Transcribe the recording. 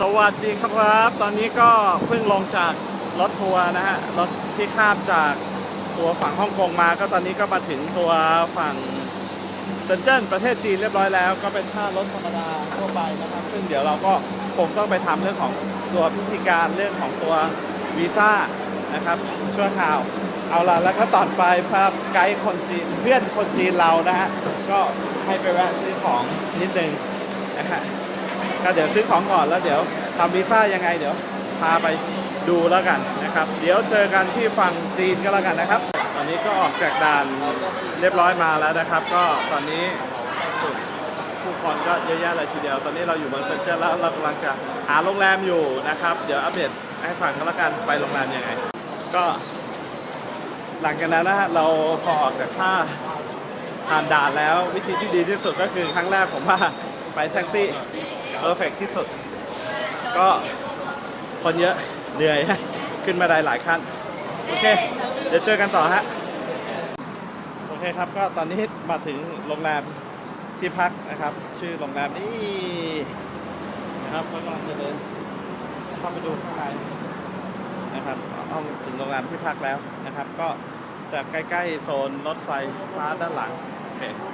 สวัสดีครับ ตอนนี้ก็เพิ่งลงจากรถทัวร์นะฮะ รถที่ข้ามจากตัวฝั่งฮ่องกงมา ก็ตอนนี้ก็มาถึงตัวฝั่งเซนเจิ้นประเทศจีนเรียบร้อยแล้ว ก็เป็นท่ารถธรรมดาทั่วไปนะครับ ซึ่งเดี๋ยวเราก็คงต้องไปทำเรื่องของตัวพิธีการเรื่องของตัววีซ่านะครับ ชั่วคราวเอาละแล้วก็ตอนไปภาพไกด์คนจีนเพื่อนคนจีนเรานะฮะ ก็ให้ไปแวะซื้อของนิดนึงนะฮะ ก็เดี๋ยวซื้อของก่อนแล้วเดี๋ยวทำวีซ่ายังไงเดี๋ยวพาไปดูแล้วกันนะครับ เดี๋ยวเจอกันที่ฝั่งจีนก็แล้วกันนะครับ ตอนนี้ก็ออกจากด่านเรียบร้อยมาแล้วนะครับ ก็ตอนนี้สุดผู้คนก็เยอะแยะเลยทีเดียว ตอนนี้เราอยู่เมืองเซนเจอร์แล้วเรากำลังจะหาโรงแรมอยู่นะครับ เดี๋ยวอัปเดตให้ฟังก็แล้วกันไปโรงแรมยังไง ก็หลังจากนั้นนะฮะเราพอออกจากท่า ผ่านด่านแล้ววิธีที่ดีที่สุดก็คือครั้งแรกผมว่าไปแท็กซี่เพอร์เฟกที่สุด ก็คนเยอะเหนื่อยขึ้นมาได้หลายขั้น โอเค เดี๋ยวเจอกันต่อฮะ โอเคครับ ก็ตอนนี้มาถึงโรงแรมที่พักนะครับ ชื่อโรงแรมนี่นะครับก็กำลังจะเดินเข้าไปดูข้างในนะครับเอาถึงโรงแรมที่พักแล้วนะครับ ก็จะใกล้ ๆ โซนรถไฟฟ้าด้านหลัง โอเค